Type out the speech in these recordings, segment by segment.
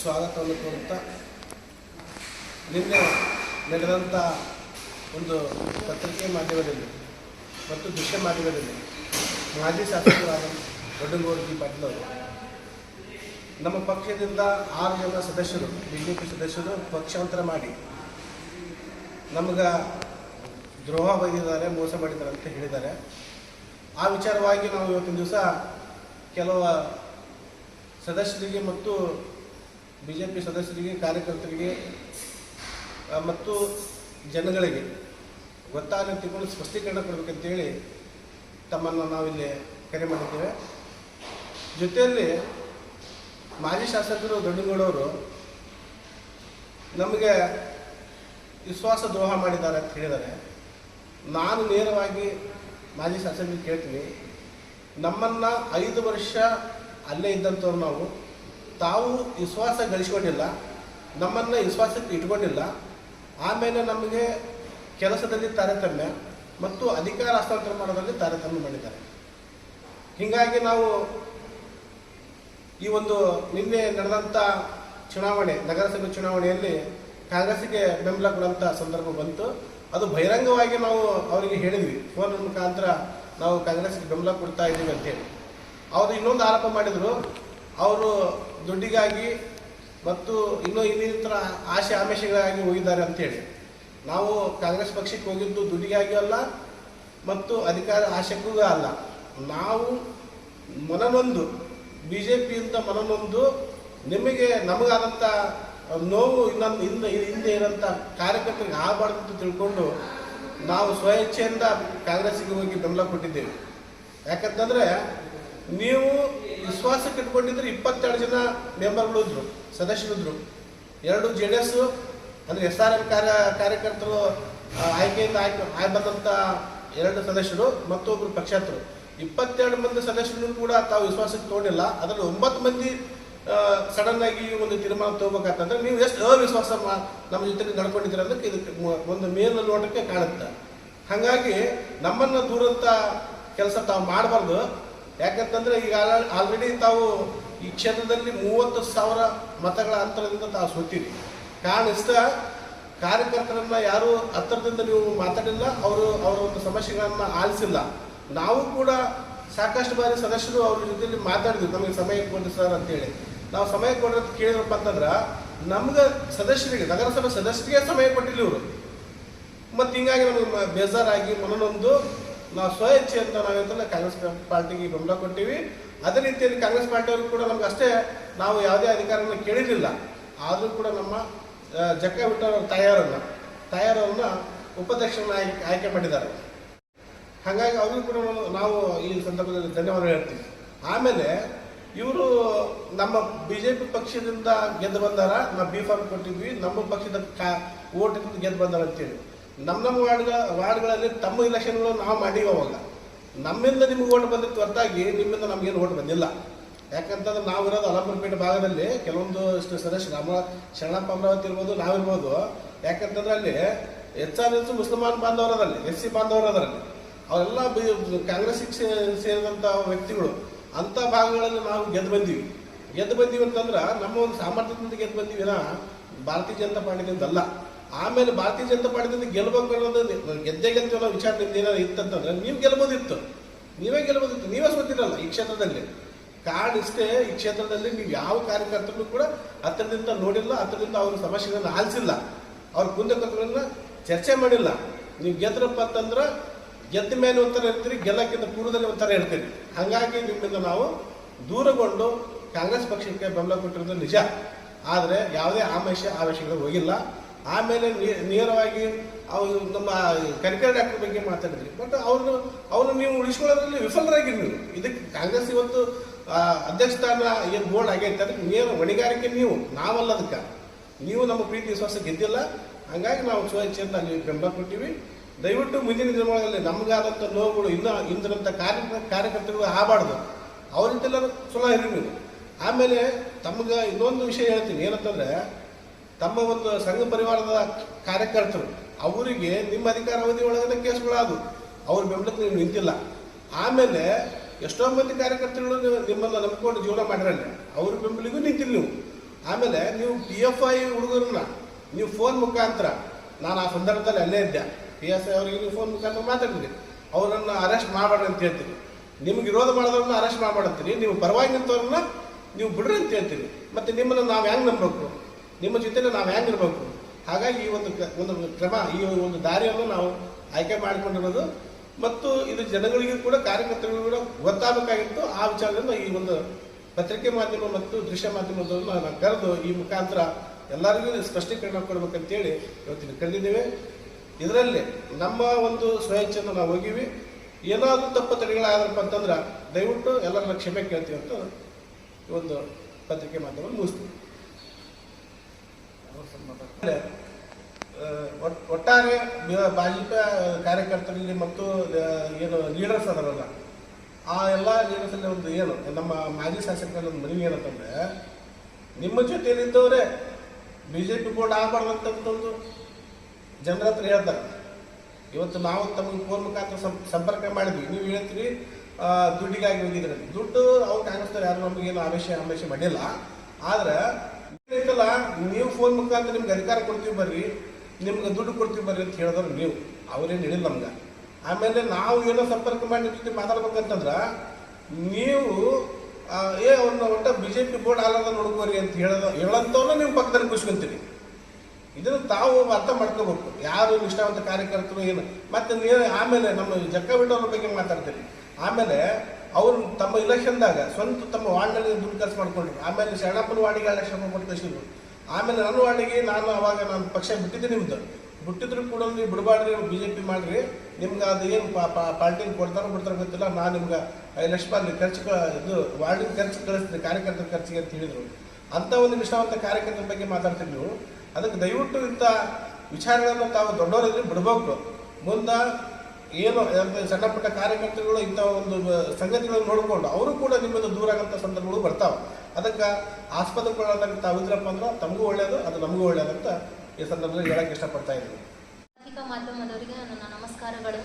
ಸ್ವಾಗತವನ್ನು ಕೋರುತ್ತಾ, ನಿನ್ನೆ ನಡೆದಂಥ ಒಂದು ಪತ್ರಿಕೆ ಮಾಧ್ಯಮದಲ್ಲಿ ಮತ್ತು ದೃಶ್ಯ ಮಾಧ್ಯಮದಲ್ಲಿ ಮಾಜಿ ಶಾಸಕರಾದ ದೊಡ್ಡಗೌಡ ಜಿ ಪಾಟೀಲ್ ಅವರು ನಮ್ಮ ಪಕ್ಷದಿಂದ ಆರು ಜನ ಸದಸ್ಯರು ಬಿ ಜೆ ಪಿ ಸದಸ್ಯರು ಪಕ್ಷಾಂತರ ಮಾಡಿ ನಮಗೆ ದ್ರೋಹ ಬಗೆದಿದ್ದಾರೆ, ಮೋಸ ಮಾಡಿದ್ದಾರೆ ಅಂತ ಹೇಳಿದ್ದಾರೆ. ಆ ವಿಚಾರವಾಗಿ ನಾವು ಇವತ್ತಿನ ದಿವಸ ಕೆಲವು ಸದಸ್ಯರಿಗೆ ಮತ್ತು ಬಿ ಜೆ ಪಿ ಸದಸ್ಯರಿಗೆ, ಕಾರ್ಯಕರ್ತರಿಗೆ ಮತ್ತು ಜನಗಳಿಗೆ ಗೊತ್ತಾಗ ತಿಳ್ಕೊಂಡು ಸ್ಪಷ್ಟೀಕರಣ ಕೊಡಬೇಕಂತೇಳಿ ತಮ್ಮನ್ನು ನಾವಿಲ್ಲಿ ಕರೆ ಮಾಡಿದ್ದೇವೆ. ಜೊತೆಯಲ್ಲಿ ಮಾಜಿ ಶಾಸಕರು ದೊಡ್ಡಗೌಡವರು ನಮಗೆ ವಿಶ್ವಾಸ ದ್ರೋಹ ಮಾಡಿದ್ದಾರೆ ಅಂತ ಹೇಳಿದರೆ ನಾನು ನೇರವಾಗಿ ಮಾಜಿ ಶಾಸಕರಿಗೆ ಕೇಳ್ತೀನಿ. ನಮ್ಮನ್ನು ಐದು ವರ್ಷ ಅಲ್ಲೇ ಇದ್ದಂಥವ್ರು ನಾವು, ತಾವು ವಿಶ್ವಾಸ ಗಳಿಸ್ಕೊಂಡಿಲ್ಲ, ನಮ್ಮನ್ನು ವಿಶ್ವಾಸಕ್ಕೆ ಇಟ್ಕೊಂಡಿಲ್ಲ. ಆಮೇಲೆ ನಮಗೆ ಕೆಲಸದಲ್ಲಿ ತಾರತಮ್ಯ ಮತ್ತು ಅಧಿಕಾರ ಹಸ್ತಾಂತರ ಮಾಡೋದ್ರಲ್ಲಿ ತಾರತಮ್ಯ ಮಾಡಿದ್ದಾರೆ. ಹೀಗಾಗಿ ನಾವು ಈ ಒಂದು ನಿನ್ನೆ ನಡೆದಂಥ ಚುನಾವಣೆ, ನಗರಸಭೆ ಚುನಾವಣೆಯಲ್ಲಿ ಕಾಂಗ್ರೆಸ್ಗೆ ಬೆಂಬಲ ಕೊಡುವಂಥ ಸಂದರ್ಭ ಬಂತು. ಅದು ಬಹಿರಂಗವಾಗಿ ನಾವು ಅವರಿಗೆ ಹೇಳಿದ್ವಿ. ಫೋನ್ ಮುಖಾಂತರ ನಾವು ಕಾಂಗ್ರೆಸ್ಗೆ ಬೆಂಬಲ ಕೊಡ್ತಾ ಇದ್ದೀವಿ ಅಂತೇಳಿ. ಅವರು ಇನ್ನೊಂದು ಆರೋಪ ಮಾಡಿದರು. ಅವರು ದುಡ್ಡಿಗಾಗಿ ಮತ್ತು ಇನ್ನೂ ಇನ್ನಿತರ ಆಶೆ ಆಮಿಷಗಳಾಗಿ ಹೋಗಿದ್ದಾರೆ ಅಂತೇಳಿ. ನಾವು ಕಾಂಗ್ರೆಸ್ ಪಕ್ಷಕ್ಕೆ ಹೋಗಿದ್ದು ದುಡ್ಡಿಗಾಗಿ ಅಲ್ಲ ಮತ್ತು ಅಧಿಕಾರ ಆಶೆಗೂ ಅಲ್ಲ. ನಾವು ಮನನೊಂದು ಬಿ ಜೆ ಪಿಯಿಂದ ಮನನೊಂದು, ನಿಮಗೆ ನಮಗಾದಂಥ ನೋವು ಇನ್ನೊಂದು ಹಿಂದೆ ಹಿಂದೆ ಇರೋಂಥ ಕಾರ್ಯಕರ್ತರಿಗೆ ಆಗಬಾರ್ದು ಅಂತ ತಿಳ್ಕೊಂಡು ನಾವು ಸ್ವಇಚ್ಛೆಯಿಂದ ಕಾಂಗ್ರೆಸ್ಸಿಗೆ ಹೋಗಿ ಬೆಂಬಲ ಕೊಟ್ಟಿದ್ದೇವೆ. ಯಾಕಂತಂದರೆ ನೀವು ವಿಶ್ವಾಸಕ್ಕೆ ಇಟ್ಕೊಂಡಿದ್ರೆ ಇಪ್ಪತ್ತೆರಡು ಜನ ಮೆಂಬರ್ಗಳು ಇದ್ರು ಸದಸ್ಯರಿದ್ರು ಎರಡು ಜೆ ಡಿ ಎಸ್ ಅಂದರೆ ಎಸ್ ಆರ್ ಎಂ ಕಾರ್ಯ, ಕಾರ್ಯಕರ್ತರು ಆಯ್ಕೆಯಿಂದ ಆಯ್ಕೆ ಆಯ್ ಬಂದಂಥ ಎರಡು ಸದಸ್ಯರು ಮತ್ತೊಬ್ಬರು ಪಕ್ಷಾತರು. ಇಪ್ಪತ್ತೆರಡು ಮಂದಿ ಸದಸ್ಯರು ಕೂಡ ತಾವು ವಿಶ್ವಾಸಕ್ಕೆ ತಗೊಂಡಿಲ್ಲ. ಅದರಲ್ಲಿ ಒಂಬತ್ತು ಮಂದಿ ಸಡನ್ ಆಗಿ ಒಂದು ತೀರ್ಮಾನ ತಗೋಬೇಕಂತಂದ್ರೆ ನೀವು ಎಷ್ಟು ಅವಿಶ್ವಾಸ ನಮ್ಮ ಜೊತೆ ನಡ್ಕೊಂಡಿದ್ದೀರ ಅದಕ್ಕೆ ಇದಕ್ಕೆ ಒಂದು ಮೇಲ್ ನೋಟಕ್ಕೆ ಕಾಣುತ್ತೆ. ಹಾಗಾಗಿ ನಮ್ಮನ್ನು ದೂರಂತ ಕೆಲಸ ತಾವು ಮಾಡಬಾರ್ದು. ಯಾಕಂತಂದ್ರೆ ಈಗ ಆಲ್ರೆಡಿ ತಾವು ಈ ಕ್ಷೇತ್ರದಲ್ಲಿ ಮೂವತ್ತು ಸಾವಿರ ಮತಗಳ ಅಂತರದಿಂದ ತಾವು ಸೋತೀರಿ. ಕಾರಣ ಇಷ್ಟ ಕಾರ್ಯಕರ್ತರನ್ನ ಯಾರು ಹತ್ತಿರದಿಂದ ನೀವು ಮಾತಾಡಿಲ್ಲ, ಅವರು ಅವರ ಒಂದು ಸಮಸ್ಯೆಗಳನ್ನ ಆಲಿಸಿಲ್ಲ. ನಾವು ಕೂಡ ಸಾಕಷ್ಟು ಬಾರಿ ಸದಸ್ಯರು ಅವ್ರ ಜೊತೆಯಲ್ಲಿ ಮಾತಾಡಿದ್ವಿ, ನಮಗೆ ಸಮಯ ಕೊಡ್ರಿ ಸರ್ ಅಂತೇಳಿ. ನಾವು ಸಮಯ ಕೊಡ್ರಿ ಅಂತ ಕೇಳಿದ್ರಪ್ಪ ಅಂತಂದ್ರೆ, ನಮ್ಗೆ ಸದಸ್ಯರಿಗೆ, ನಗರಸಭೆ ಸದಸ್ಯರಿಗೆ ಸಮಯ ಕೊಟ್ಟಿಲ್ಲ ಇವರು. ಮತ್ತು ಹಿಂಗಾಗಿ ನಮಗೆ ಬೇಜಾರಾಗಿ ಮನನೊಂದು ನಾವು ಸ್ವ ನಾವು ಅಂತ ನಾವೇಂತಲ್ಲ ಕಾಂಗ್ರೆಸ್ ಪಾರ್ಟಿಗೆ ಬೆಂಬಲ ಕೊಟ್ಟಿವಿ. ಅದೇ ರೀತಿಯಲ್ಲಿ ಕಾಂಗ್ರೆಸ್ ಪಾರ್ಟಿಯವರು ಕೂಡ ನಮ್ಗೆ ಅಷ್ಟೇ ನಾವು ಯಾವುದೇ ಅಧಿಕಾರವನ್ನು ಕೇಳಿರಲಿಲ್ಲ. ಆದರೂ ಕೂಡ ನಮ್ಮ ಜಕ್ಕ ಬಿಟ್ಟವರ ತಾಯಾರನ್ನ ತಾಯಾರನ್ನ ಉಪಾಧ್ಯಕ್ಷರನ್ನ ಆಯ್ಕೆ ಆಯ್ಕೆ ಮಾಡಿದ್ದಾರೆ. ಹಾಗಾಗಿ ಅವ್ರಿಗೂ ಕೂಡ ನಾವು ಈ ಸಂದರ್ಭದಲ್ಲಿ ಧನ್ಯವಾದ ಹೇಳ್ತೀವಿ ಆಮೇಲೆ ಇವರು ನಮ್ಮ ಬಿ ಜೆ ಪಿ ಪಕ್ಷದಿಂದ ಗೆದ್ದು ಬಂದಾರ, ನಾವು ಬಿ ಫಾರ್ಮ್ ಕೊಟ್ಟಿದ್ವಿ, ನಮ್ಮ ಪಕ್ಷದ ಕಾ ಓಟಿಂದ ಗೆದ್ದು ಬಂದಾರ ಅಂತೇಳಿ. ನಮ್ಮ ನಮ್ಮ ವಾರ್ಡ್ಗಳ ವಾರ್ಡ್ಗಳಲ್ಲಿ ತಮ್ಮ ಇಲೆಕ್ಷನ್ಗಳು ನಾವು ಮಾಡೀವಿ ಅವಾಗ. ನಮ್ಮಿಂದ ನಿಮ್ಗೆ ಓಟ್ ಬಂದಿತ್ತು ಹೊರತಾಗಿ ನಿಮ್ಮಿಂದ ನಮಗೇನು ಓಟ್ ಬಂದಿಲ್ಲ. ಯಾಕಂತಂದ್ರೆ ನಾವು ಇರೋದು ಅಲಂಪುರಪೇಟೆ ಭಾಗದಲ್ಲಿ ಕೆಲವೊಂದು ಇಷ್ಟು ಸದಸ್ಯ ನಮ್ಮ ಶರಣಪ್ಪ ಅಮರಾವತಿ ಇರ್ಬೋದು ನಾವಿರ್ಬೋದು ಯಾಕಂತಂದ್ರೆ ಅಲ್ಲಿ ಹೆಚ್ಚಾನ ಹೆಚ್ಚು ಮುಸಲ್ಮಾನ್ ಬಾಂಧವರದಲ್ಲಿ ಎಸ್ ಸಿ ಬಾಂಧವರದಲ್ಲಿ ಅವರೆಲ್ಲ ಸೇ- ಸೇರಿದಂಥ ವ್ಯಕ್ತಿಗಳು, ಅಂಥ ಭಾಗಗಳಲ್ಲಿ ನಾವು ಗೆದ್ದು ಬಂದೀವಿ. ಗೆದ್ದು ಬಂದೀವಿ ಅಂತಂದ್ರೆ ನಮ್ಮ ಒಂದು ಸಾಮರ್ಥ್ಯದಿಂದ ಗೆದ್ದು ಬಂದೀವಿ ಭಾರತೀಯ ಜನತಾ ಪಾರ್ಟಿದಿಂದ ಅಲ್ಲ ಆಮೇಲೆ ಭಾರತೀಯ ಜನತಾ ಪಾರ್ಟಿದಿಂದ ಗೆಲ್ಬೇಕು ಅನ್ನೋದು ಗೆದ್ದೇ ಗೆಲ್ತೀವಿ ಅನ್ನೋ ವಿಚಾರ ನಿಮ್ದು ಏನಾದ್ರು ಇತ್ತಂತಂದ್ರೆ ನೀವು ಗೆಲ್ಬೋದಿತ್ತು. ನೀವೇ ಗೆಲ್ಬೋದಿತ್ತು. ನೀವೇ ಸೋತಿರಲ್ಲ ಈ ಕ್ಷೇತ್ರದಲ್ಲಿ. ಕಾರ್ಡ್ ಇಷ್ಟೇ, ಈ ಕ್ಷೇತ್ರದಲ್ಲಿ ನೀವು ಯಾವ ಕಾರ್ಯಕರ್ತರು ಕೂಡ ಹತ್ತಿರದಿಂದ ನೋಡಿಲ್ಲ, ಹತ್ತಿರದಿಂದ ಅವ್ರ ಸಮಸ್ಯೆಗಳನ್ನ ಆಲಿಸಿಲ್ಲ. ಅವ್ರ ಕುಂದಕರ್ತಗಳನ್ನ ಚರ್ಚೆ ಮಾಡಿಲ್ಲ. ನೀವು ಗೆದ್ರಪ್ಪ ಅಂತಂದ್ರೆ ಗೆದ್ದ ಮೇಲೆ ಒಂಥರ ಇರ್ತೀರಿ, ಗೆಲ್ಲಕ್ಕಿಂತ ಪೂರ್ವದಲ್ಲಿ ಒಂಥರ ಇರ್ತೀರಿ. ಹಾಗಾಗಿ ನಿಮ್ಮಿಂದ ನಾವು ದೂರಗೊಂಡು ಕಾಂಗ್ರೆಸ್ ಪಕ್ಷಕ್ಕೆ ಬೆಂಬಲ ಕೊಟ್ಟಿರೋದು ನಿಜ. ಆದರೆ ಯಾವುದೇ ಆಮೇಶ ಆವೇಶಗಳು ಹೋಗಿಲ್ಲ. ಆಮೇಲೆ ನೇರವಾಗಿ ಅವರು ನಮ್ಮ ಕರಿಕರ ಡಾಕ್ಟರ್ ಬಗ್ಗೆ ಮಾತಾಡಿದ್ರಿ. ಬಟ್ ಅವ್ರನ್ನ ಅವ್ರನ್ನ ನೀವು ಉಳಿಸ್ಕೊಳ್ಳೋದ್ರಲ್ಲಿ ವಿಫಲರಾಗಿರಿ ನೀವು. ಇದಕ್ಕೆ ಕಾಂಗ್ರೆಸ್ ಇವತ್ತು ಅಧ್ಯಕ್ಷ ಸ್ಥಾನ ಏನು ಬೋರ್ಡ್ ಆಗೈತೆ, ಅದಕ್ಕೆ ನೇರ ಹೊಣೆಗಾರಿಕೆ ನೀವು, ನಾವಲ್ಲ ಅದಕ್ಕೆ. ನೀವು ನಮ್ಮ ಪ್ರೀತಿ ವಿಶ್ವಾಸ ಗೆದ್ದಿಲ್ಲ. ಹಂಗಾಗಿ ನಾವು ಸ್ವಇಚ್ಛೆಯಿಂದ ಅಲ್ಲಿ ಬೆಂಬಲ ಕೊಟ್ಟಿವಿ. ದಯವಿಟ್ಟು ಮುಂದಿನ ದಿನಗಳಲ್ಲಿ ನಮಗಾದಂಥ ನೋವುಗಳು ಇನ್ನೂ ಇಂದಿನಂಥ ಕಾರ್ಯ, ಕಾರ್ಯಕರ್ತರುಗಳು ಆಗಬಾರ್ದು. ಅವ್ರ ಜೊತೆಲ್ಲ ಚಲೋ ಇರಿ ನೀವು. ಆಮೇಲೆ ತಮಗೆ ಇನ್ನೊಂದು ವಿಷಯ ಹೇಳ್ತೀನಿ. ಏನಂತಂದ್ರೆ ತಮ್ಮ ಒಂದು ಸಂಘ ಪರಿವಾರದ ಕಾರ್ಯಕರ್ತರು, ಅವರಿಗೆ ನಿಮ್ಮ ಅಧಿಕಾರ ಅವಧಿ ಒಳಗಡೆ ಕೇಸ್ಗಳಾದವು. ಅವ್ರ ಬೆಂಬಲಕ್ಕೆ ನೀವು ನಿಂತಿಲ್ಲ. ಆಮೇಲೆ ಎಷ್ಟೋ ಮಂದಿ ನೀವು- ನಿಮ್ಮನ್ನ ನಂಬಿಕೊಂಡು ಜೀವನ ಮಾಡಿರಲ್ಲ, ಅವ್ರ ಬೆಂಬಲಿಗೂ ನಿಂತಿಲ್ಲ ನೀವು. ಆಮೇಲೆ ನೀವು ಪಿ ಎಫ್ ಐ ಹುಡುಗರನ್ನ, ನೀವು ಫೋನ್ ಮುಖಾಂತರ, ನಾನು ಆ ಸಂದರ್ಭದಲ್ಲಿ ಅಲ್ಲೇ ಇದ್ದೆ. ಪಿ ಎಸ್ ಐ ಅವರಿಗೆ ನೀವು ಫೋನ್ ಮುಖಾಂತರ ಮಾತಾಡಿದ್ರಿ. ಅವರನ್ನು ಅರೆಸ್ಟ್ ಮಾಡಬೇಡ ಅಂತ ಹೇಳ್ತೀನಿ. ನಿಮ್ಗೆ ವಿರೋಧ ಮಾಡೋದನ್ನ ಅರೆಸ್ಟ್ ಮಾಡ್ತೀನಿ ನೀವು ಪರವಾಗಿ ನಿಂತವ್ರನ್ನ ನೀವು ಬಿಡ್ರಿ ಅಂತ ಹೇಳ್ತೀನಿ. ಮತ್ತೆ ನಿಮ್ಮನ್ನು ನಾವು ಹೆಂಗೆ ನಂಬಬೇಕು? ನಿಮ್ಮ ಜೊತೆಲಿ ನಾವು ಹೆಂಗೆ ಇರಬೇಕು ಹಾಗಾಗಿ ಈ ಒಂದು ಒಂದು ಕ್ರಮ, ಈ ಒಂದು ದಾರಿಯನ್ನು ನಾವು ಆಯ್ಕೆ ಮಾಡಿಕೊಂಡಿರೋದು. ಮತ್ತು ಇದು ಜನಗಳಿಗೂ ಕೂಡ, ಕಾರ್ಯಕರ್ತರಿಗೂ ಕೂಡ ಗೊತ್ತಾಗಬೇಕಾಗಿತ್ತು. ಆ ವಿಚಾರದಿಂದ ಈ ಒಂದು ಪತ್ರಿಕೆ ಮಾಧ್ಯಮ ಮತ್ತು ದೃಶ್ಯ ಮಾಧ್ಯಮದನ್ನು ನಾವು ಕರೆದು ಈ ಮುಖಾಂತರ ಎಲ್ಲರಿಗೂ ಸ್ಪಷ್ಟೀಕರಣ ಕೊಡಬೇಕಂತೇಳಿ ಇವತ್ತಿನ ಕರೆದಿದ್ದೇವೆ. ಇದರಲ್ಲಿ ನಮ್ಮ ಒಂದು ಸ್ವಇಚ್ಛೆಯನ್ನು ನಾವು ಹೋಗಿವಿ. ಏನಾದರೂ ತಪ್ಪು ತಡೆಗಳಾದ್ರಪ್ಪ ಅಂತಂದ್ರೆ ದಯವಿಟ್ಟು ಎಲ್ಲರನ್ನ ಕ್ಷಮೆ ಕೇಳ್ತೀವಿ ಅಂತ ಒಂದು ಪತ್ರಿಕೆ ಮಾಧ್ಯಮ ಮುಗಿಸ್ತೀವಿ. ಒಟ್ಟಾರೆ ಭಾಜಪ ಕಾರ್ಯಕರ್ತರಲ್ಲಿ ಮತ್ತು ಏನು ಲೀಡರ್ಸ್ ಅದರಲ್ಲ, ಆ ಎಲ್ಲ ಲೀಡರ್ಸಲ್ಲಿ ಒಂದು ಏನು, ನಮ್ಮ ಮಾಜಿ ಶಾಸಕರಲ್ಲಿ ಒಂದು ಮನವಿ ಏನಂತಂದ್ರೆ, ನಿಮ್ಮ ಜೊತೆಯಲ್ಲಿದ್ದವರೇ ಬಿ ಜೆ ಪಿ ಬೋರ್ಡ್ ಆಗಬಾರ್ದಂತಂದು ಜನರ ಹತ್ರ ಹೇಳ್ತಾರೆ. ಇವತ್ತು ನಾವು ತಮ್ಮ ಫೋನ್ ಮುಖಾಂತರ ಸಂಪರ್ಕ ಮಾಡಿದ್ವಿ. ನೀವು ಹೇಳ್ತೀರಿ ದುಡ್ಡಿಗಾಗಿ ಹೋಗಿದ್ರೆ ದುಡ್ಡು ಅವ್ರು ಕಾಂಗ್ರೆಸ್ನವ್ರು ಯಾರು ನಮಗೇನು ಆವೇಶ ಆಮೇಶ ಮಾಡಿಲ್ಲ. ಆದ್ರೆ ಐತಲ್ಲ ನೀವು ಫೋನ್ ಮುಖಾಂತರ ನಿಮ್ಗೆ ಅಧಿಕಾರ ಕೊಡ್ತೀವಿ ಬರ್ರಿ, ನಿಮ್ಗೆ ದುಡ್ಡು ಕೊಡ್ತೀವಿ ಬರ್ರಿ ಅಂತ ಹೇಳಿದ್ರು ನೀವು. ಅವ್ರೇನು ಹೇಳಿಲ್ಲ ನಮ್ಗೆ. ಆಮೇಲೆ ನಾವು ಏನೋ ಸಂಪರ್ಕ ಮಾಡಿ ನಿಮ್ಮ ಜೊತೆ ಮಾತಾಡ್ಬೇಕಂತಂದ್ರೆ, ನೀವು ಏ, ಅವ್ರನ್ನ ಒಟ್ಟ ಬಿ ಜೆ ಪಿ ಬೋರ್ಡ್ ಆಗಲ್ಲ ನೋಡ್ಕೋರಿ ಅಂತ ಹೇಳೋದು ಹೇಳಂತವ್ರನ್ನ ನೀವು ಪಕ್ಕದಲ್ಲಿ ಕೂಸ್ಕೊಂತೀರಿ ಇದನ್ನು ತಾವು ಅರ್ಥ ಮಾಡ್ಕೋಬೇಕು. ಯಾರು ನಿಷ್ಠಾವಂತ ಕಾರ್ಯಕರ್ತರು ಏನು, ಮತ್ತೆ ನೀವು ಆಮೇಲೆ ನಮ್ಮ ಜಕ್ಕ ಬಿಟ್ಟವ್ರ ಬಗ್ಗೆ ಮಾತಾಡ್ತೀರಿ. ಆಮೇಲೆ ಅವ್ರು ತಮ್ಮ ಇಲೆಕ್ಷನ್ದಾಗ ಸ್ವಂತ ತಮ್ಮ ವಾರ್ಡ್ನಲ್ಲಿ ದುಡ್ಡು ಖರ್ಚು ಮಾಡ್ಕೊಂಡ್ರು ಆಮೇಲೆ ಶರಣಪ್ಪನ ವಾರ್ಡಿಗೆ ಎರಡು ಲಕ್ಷ ಕೊಟ್ಟು ಕಳಿಸಿದ್ರು. ಆಮೇಲೆ ನನ್ನ ವಾರ್ಡಿಗೆ ನಾನು ಅವಾಗ ನಾನು ಪಕ್ಷ ಬಿಟ್ಟಿದ್ದೆ ನಿಮ್ಮದು ಬಿಟ್ಟಿದ್ರು ಕೂಡ ನೀವು ಬಿಡಬಾರ್ದು ಬಿ ಜೆ ಪಿ ಮಾಡಿರಿ. ನಿಮ್ಗೆ ಅದು ಏನು ಪಾರ್ಟಿಗೆ ಕೊಡ್ತಾರೋ ಬಿಡ್ತಾರೋ ಗೊತ್ತಿಲ್ಲ. ನಾನು ನಿಮ್ಗೆ ಐದು ಲಕ್ಷ ರೂಪಾಯಿ ಖರ್ಚು ಇದು ವಾರ್ಡಿನ ಖರ್ಚು ಕಳಿಸ್ತೀನಿ, ಕಾರ್ಯಕರ್ತರ ಖರ್ಚಿಗೆ ಅಂತ ಹೇಳಿದರು. ಅಂಥ ಒಂದು ನಿಷ್ಠಾವಂತ ಕಾರ್ಯಕರ್ತರ ಬಗ್ಗೆ ಮಾತಾಡ್ತೀವಿ ನೀವು ಅದಕ್ಕೆ ದಯವಿಟ್ಟು ಇಂಥ ವಿಚಾರಗಳನ್ನು ತಾವು ದೊಡ್ಡವರಿದ್ರೆ ಬಿಡಬೇಕು. ಮುಂದೆ ಏನು ಸಣ್ಣ ಪುಟ್ಟ ಕಾರ್ಯಕರ್ತರುಗಳು ಇಂಥ ಒಂದು ಸಂಗತಿಗಳನ್ನು ನೋಡಿಕೊಂಡು ಅವರು ಕೂಡ ನಿಮ್ಮಿಂದ ದೂರ ಆಗಂಥ ಸಂದರ್ಭಗಳು ಬರ್ತಾವೆ. ಅದಕ್ಕೆ ಕೊಡೋದಂತ ಇದ್ರಪ್ಪ ಅಂದ್ರೆ, ತಮಗೂ ಒಳ್ಳೆಯದು ಅದು ನಮಗೂ ಒಳ್ಳೆಯದು ಅಂತ ಈ ಸಂದರ್ಭದಲ್ಲಿ ಹೇಳಕ್ಕೆ ಇಷ್ಟಪಡ್ತಾ ಇದ್ದೀನಿ. ಮಾಧ್ಯಮದವರಿಗೆ ನನ್ನ ನಮಸ್ಕಾರಗಳು.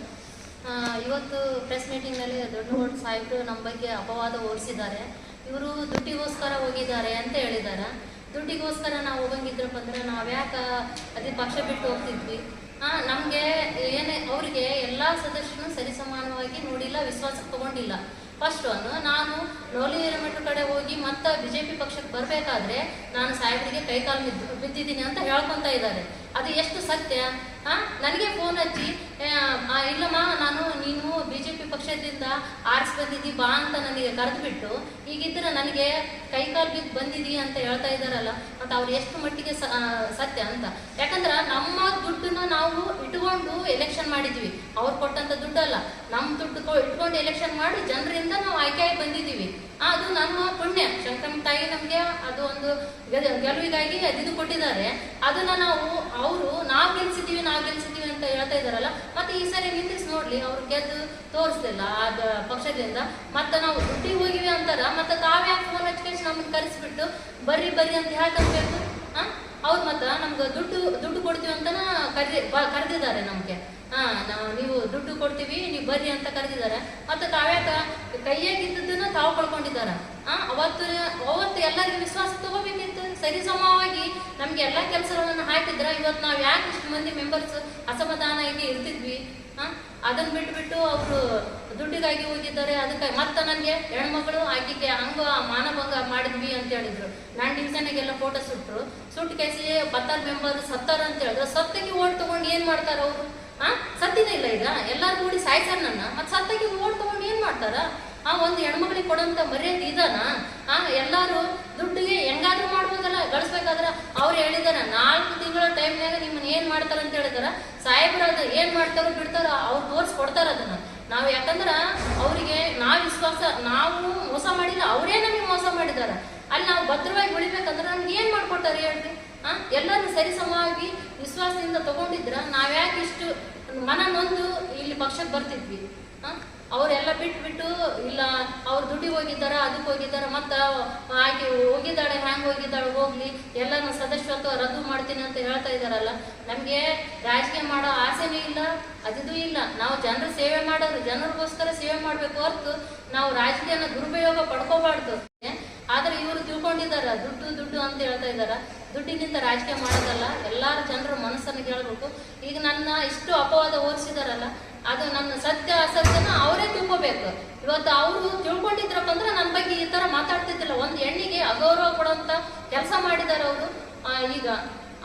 ಇವತ್ತು ಪ್ರೆಸ್ ಮೀಟಿಂಗ್ನಲ್ಲಿ ದೊಡ್ಡಗೌಡ ಸಾಹೇಬರು ನಮ್ಮ ಬಗ್ಗೆ ಅಪವಾದ ಓಡಿಸಿದ್ದಾರೆ ಇವರು ದುಡ್ಡಿಗೋಸ್ಕರ ಹೋಗಿದ್ದಾರೆ ಅಂತ ಹೇಳಿದ್ದಾರೆ. ದುಡ್ಡಿಗೋಸ್ಕರ ನಾವು ಹೋಗಂಗಿದ್ರಪ್ಪ ಅಂದ್ರೆ ನಾವ್ಯಾಕೆ ಅದೇ ಪಕ್ಷ ಬಿಟ್ಟು ಹೋಗ್ತಿದ್ವಿ? ನಮಗೆ ಏನೇ, ಅವರಿಗೆ ಎಲ್ಲ ಸದಸ್ಯರು ಸರಿಸಮಾನವಾಗಿ ನೋಡಿಲ್ಲ ವಿಶ್ವಾಸಕ್ಕೆ ತಗೊಂಡಿಲ್ಲ. ಫಸ್ಟ್ ಒಂದು ನಾನು ಲೋಲಿ ಹಿರೇಮಠ ಕಡೆ ಹೋಗಿ ಮತ್ತೆ ಬಿ ಜೆ ಪಿ ಪಕ್ಷಕ್ಕೆ ಬರಬೇಕಾದ್ರೆ ನಾನು ಸಾಹೇಬರಿಗೆ ಕೈಕಾಲು ಬಿದ್ದು, ಬಿದ್ದಿದ್ದೀನಿ ಅಂತ ಹೇಳ್ಕೊತಾ ಇದ್ದಾರೆ. ಅದು ಎಷ್ಟು ಸತ್ಯ? ಹಾ, ನನಗೆ ಫೋನ್ ಹಚ್ಚಿ ಇಲ್ಲಮ್ಮ, ನಾನು, ನೀನು ಬಿ ಜೆ ಪಿ ಪಕ್ಷದಿಂದ ಆರಿಸಿ ಬಂದಿದ್ದಿ, ಬಾ ಅಂತ ನನಗೆ ಕರೆದುಬಿಟ್ಟು, ಈಗಿದ್ರೆ ನನಗೆ ಕೈಕಾಲು ಬಿದ್ದು ಬಂದಿದ್ದೀ ಅಂತ ಹೇಳ್ತಾ ಇದ್ದಾರಲ್ಲ, ಮತ್ತು ಅವ್ರು ಎಷ್ಟು ಮಟ್ಟಿಗೆ ಸತ್ಯ ಅಂತ? ಯಾಕಂದ್ರೆ ನಮ್ಮ ಇಟ್ಕೊಂಡು ಎಲೆಕ್ಷನ್ ಮಾಡಿದ್ವಿ. ಅವ್ರು ಕೊಟ್ಟಂತ ದುಡ್ಡಲ್ಲ. ನಮ್ಮ ದುಡ್ಡು ಇಟ್ಕೊಂಡು ಎಲೆಕ್ಷನ್ ಮಾಡಿ ಜನರಿಂದ ನಾವು ಆಯ್ಕೆಯಾಗಿ ಬಂದಿದ್ದೀವಿ. ಅದು ನಮ್ಮ ಪುಣ್ಯ. ಶಂಕರಮ್ಮ ತಾಯಿ ನಮಗೆ ಅದು ಒಂದು ಗೆಲ- ಗೆಲುವಿಗಾಗಿ ಅದಿದು ಕೊಟ್ಟಿದ್ದಾರೆ. ಅದನ್ನ ನಾವು, ಅವರು ನಾವು ಗೆಲ್ಸಿದ್ದೀವಿ ನಾವು ಗೆಲ್ಸಿದ್ದೀವಿ ಅಂತ ಹೇಳ್ತಾ ಇದಾರಲ್ಲ ಮತ್ತೆ ಈ ಸರಿ ನಿಂದಿಸಿ ನೋಡ್ಲಿ, ಅವ್ರು ಗೆದ್ದು ತೋರಿಸ್ಲಿಲ್ಲ ಅದ ಪಕ್ಷದಿಂದ. ಮತ್ತೆ ನಾವು ದುಡ್ಡಿಗೆ ಹೋಗಿವಿ ಅಂತಾರ, ಮತ್ತೆ ತಾವ್ಯಾಕೆ ಫೋನ್ ಹಚ್ಕೇಶ್ ನಮ್ಗೆ ಕರೆಸ್ಬಿಟ್ಟು, ಬರ್ರಿ ಬರ್ರಿ ಅಂತ ಆ ಅವ್ರು ಮಾತ್ರ ನಮ್ಗೆ ದುಡ್ಡು ದುಡ್ಡು ಕೊಡ್ತೀವಿ ಅಂತನ ಕರೆದಿ ಕರೆದಿದ್ದಾರೆ ನಮಗೆ. ಹಾ, ನಾವು, ನೀವು ದುಡ್ಡು ಕೊಡ್ತೀವಿ, ನೀವು ಬರ್ರಿ ಅಂತ ಕರೆದಿದ್ದಾರೆ. ಮತ್ತೆ ತಾವ್ಯಾಕ ಕೈಯಾಗಿದ್ದದನ್ನ ತಾವು ಕಳ್ಕೊಂಡಿದ್ದಾರೆ. ಆ ಅವತ್ತು ಅವತ್ತು ಎಲ್ಲರಿಗೂ ವಿಶ್ವಾಸ ತಗೋಬೇಕಿತ್ತು ಸರಿ ಸಮವಾಗಿ ನಮ್ಗೆ ಎಲ್ಲ ಕೆಲಸಗಳನ್ನು ಹಾಕಿದ್ರೆ ಇವತ್ತು ನಾವು ಯಾಕೆ ಇಷ್ಟು ಮಂದಿ ಮೆಂಬರ್ಸ್ ಅಸಮಾಧಾನ ಆಗಿ ಇರ್ತಿದ್ವಿ ಅದನ್ನ ಬಿಟ್ಬಿಟ್ಟು ಅವರು ದುಡ್ಡಿಗಾಗಿ ಹೋಗಿದ್ದಾರೆ, ಅದಕ್ಕೆ ಮತ್ತೆ ನನಗೆ ಹೆಣ್ಮಗಳು ಆಕೆಗೆ ಹಂಗ ಮಾನಭಂಗ ಮಾಡಿದ್ವಿ ಅಂತ ಹೇಳಿದ್ರು. ನಾನು ಡಿವಿಷನ್ಗೆಲ್ಲ ಫೋಟೋ ಸುಟ್ಟರು ಸುಟ್ಟು ಕೇಸಿ ಬತ್ತಾರ್ ಮೆಂಬರ್ ಸತ್ತಾರ ಅಂತ ಹೇಳಿದ್ರು. ಸತ್ತಕ್ಕೆ ಓಟ್ ತಗೊಂಡು ಏನ್ ಮಾಡ್ತಾರ ಅವರು? ಆ ಸತ್ತಿನ ಇಲ್ಲ ಈಗ. ಎಲ್ಲಾರು ಕೂಡಿ ಸಾಯ್ಸಾರ ನನ್ನ. ಮತ್ತೆ ಸತ್ತಕ್ಕೆ ಓಟ್ ತಗೊಂಡು ಏನ್ ಮಾಡ್ತಾರ? ಆ ಒಂದು ಹೆಣ್ಮಕ್ಳಿಗೆ ಕೊಡೋಂಥ ಮರ್ಯಾದೆ ಇದಾನ? ಆ ಎಲ್ಲರೂ ದುಡ್ಡಿಗೆ ಹೆಂಗಾದ್ರೂ ಮಾಡ್ಬೋದಲ್ಲ, ಗಳಿಸ್ಬೇಕಾದ್ರ ಅವ್ರು ಹೇಳಿದಾರ, ನಾಲ್ಕು ತಿಂಗಳ ಟೈಮ್ನಾಗ ನಿಮ್ಮನ್ನ ಏನ್ ಮಾಡ್ತಾರೆ ಅಂತ ಹೇಳಿದಾರ. ಸಾಹೇಬ್ರ ಅದ ಏನ್ ಮಾಡ್ತಾರೋ ಬಿಡ್ತಾರೋ ಅವ್ರು ತೋರ್ಸ್ ಕೊಡ್ತಾರ ಅದನ್ನ. ನಾವು ಯಾಕಂದ್ರ ಅವರಿಗೆ ನಾವು ವಿಶ್ವಾಸ, ನಾವು ಮೋಸ ಮಾಡಿಲ್ಲ, ಅವರೇ ನಮಗೆ ಮೋಸ ಮಾಡಿದಾರ. ಅಲ್ಲಿ ನಾವು ಭದ್ರವಾಗಿ ಉಳಿಬೇಕಂದ್ರೆ ನಮ್ಗೆ ಏನ್ ಮಾಡ್ಕೊಡ್ತಾರೆ ಹೇಳ್ರಿ? ಆ? ಎಲ್ಲರೂ ಸರಿಸಮವಾಗಿ ವಿಶ್ವಾಸದಿಂದ ತಗೊಂಡಿದ್ರ ನಾವ್ಯಾಕೆ ಇಷ್ಟು ಮನ ನೊಂದು ಇಲ್ಲಿ ಪಕ್ಷಕ್ಕೆ ಬರ್ತಿದ್ವಿ. ಅವರೆಲ್ಲ ಬಿಟ್ಬಿಟ್ಟು, ಇಲ್ಲ, ಅವ್ರು ದುಡ್ಡಿಗೆ ಹೋಗಿದ್ದಾರ, ಅದಕ್ಕೆ ಹೋಗಿದ್ದಾರ, ಮತ್ತು ಆಕೆ ಹೋಗಿದ್ದಾಳೆ, ಹ್ಯಾಂಗೆ ಹೋಗಿದ್ದಾಳೆ, ಹೋಗ್ಲಿ, ಎಲ್ಲಾನು ಸದಸ್ಯತ್ವ ರದ್ದು ಮಾಡ್ತೀನಿ ಅಂತ ಹೇಳ್ತಾ ಇದ್ದಾರಲ್ಲ, ನಮಗೆ ರಾಜಕೀಯ ಮಾಡೋ ಆಸೆನೂ ಇಲ್ಲ, ಅದಿದು ಇಲ್ಲ. ನಾವು ಜನರ ಸೇವೆ ಮಾಡೋರು ಜನರಿಗೋಸ್ಕರ ಸೇವೆ ಮಾಡಬೇಕು ಹೊರತು ನಾವು ರಾಜಕೀಯನ ದುರುಪಯೋಗ ಪಡ್ಕೋಬಾರ್ದು. ಆದ್ರೆ ಇವರು ತಿಳ್ಕೊಂಡಿದ್ದಾರೆ ದುಡ್ಡು ದುಡ್ಡು ದುಡ್ಡು ಅಂತ ಹೇಳ್ತಾ ಇದ್ದಾರೆ. ದುಡ್ಡಿನಿಂದ ರಾಜಕೀಯ ಮಾಡೋದಲ್ಲ, ಎಲ್ಲಾರು ಜನರ ಮನಸ್ಸನ್ನು ಕೇಳಬೇಕು. ಈಗ ನನ್ನ ಇಷ್ಟು ಅಪವಾದ ಓದಿಸಿದಾರಲ್ಲ ಅದು ನನ್ನ ಸತ್ಯ ಅಸತ್ಯನ ಅವರೇ ತುಂಬಬೇಕು ಇವತ್ತು ಅವರು ತಿಳ್ಕೊಂಡಿದ್ರಪ್ಪ ಅಂದ್ರೆ ನನ್ನ ಬಗ್ಗೆ ಈ ತರ ಮಾತಾಡ್ತಿದ್ದಿಲ್ಲ. ಒಂದು ಹೆಣ್ಣಿಗೆ ಅಗೌರವ ಕೊಡುವಂತ ಕೆಲಸ ಮಾಡಿದ್ದಾರೆ ಅವರು. ಈಗ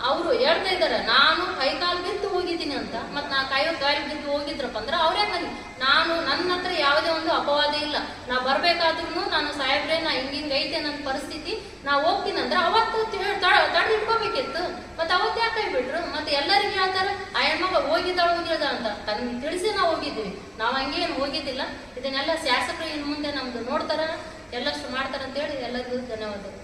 ಅವರು ಹೇಳ್ತಾ ಇದ್ದಾರೆ, ನಾನು ಕೈಕಾಲು ಬಿದ್ದು ಹೋಗಿದ್ದೀನಿ ಅಂತ. ಮತ್ತೆ ನಾ ಕೈ ಕಾಲು ಬಿದ್ದು ಹೋಗಿದ್ರಪ್ಪ ಅಂದ್ರೆ ಅವರೇ ನನಗೆ ನಾನು ನನ್ನ ಹತ್ರ ಯಾವುದೇ ಒಂದು ಅಪವಾದ ನಾ ಬರ್ಬೇಕಾದ್ರು ನಾನು ಸಾಹೇಬ್ರೆ, ನಾ ಹಿಂಗಿಂಗ್ ಹಿಂಗ್ ಐತೆ ನನ್ನ ಪರಿಸ್ಥಿತಿ, ನಾ ಹೋಗ್ತೀನಂದ್ರೆ ಅವತ್ತು ತಡ ಇಟ್ಕೋಬೇಕಿತ್ತು ಮತ್ತೆ ಅವತ್ತು ಯಾಕೆ ಬಿಟ್ರು ಮತ್ತೆ ಎಲ್ಲರಿಗೂ ಹೇಳ್ತಾರ, ಆ ಹೆಣ್ಮಗ ಹೋಗಿದ್ದಾಳ ಹೋಗಿಲ್ಲದ ಅಂತ. ತನಗೆ ತಿಳಿಸಿ ನಾವು ಹೋಗಿದ್ವಿ. ನಾವು ಹಂಗೇನು ಹೋಗಿದ್ದಿಲ್ಲ. ಇದನ್ನೆಲ್ಲ ಶಾಸಕರು ಇನ್ನು ಮುಂದೆ ನಮ್ದು ನೋಡ್ತಾರ ಎಲ್ಲಷ್ಟು ಮಾಡ್ತಾರಂತೇಳಿ ಎಲ್ಲರಿಗೂ ಧನ್ಯವಾದಗಳು.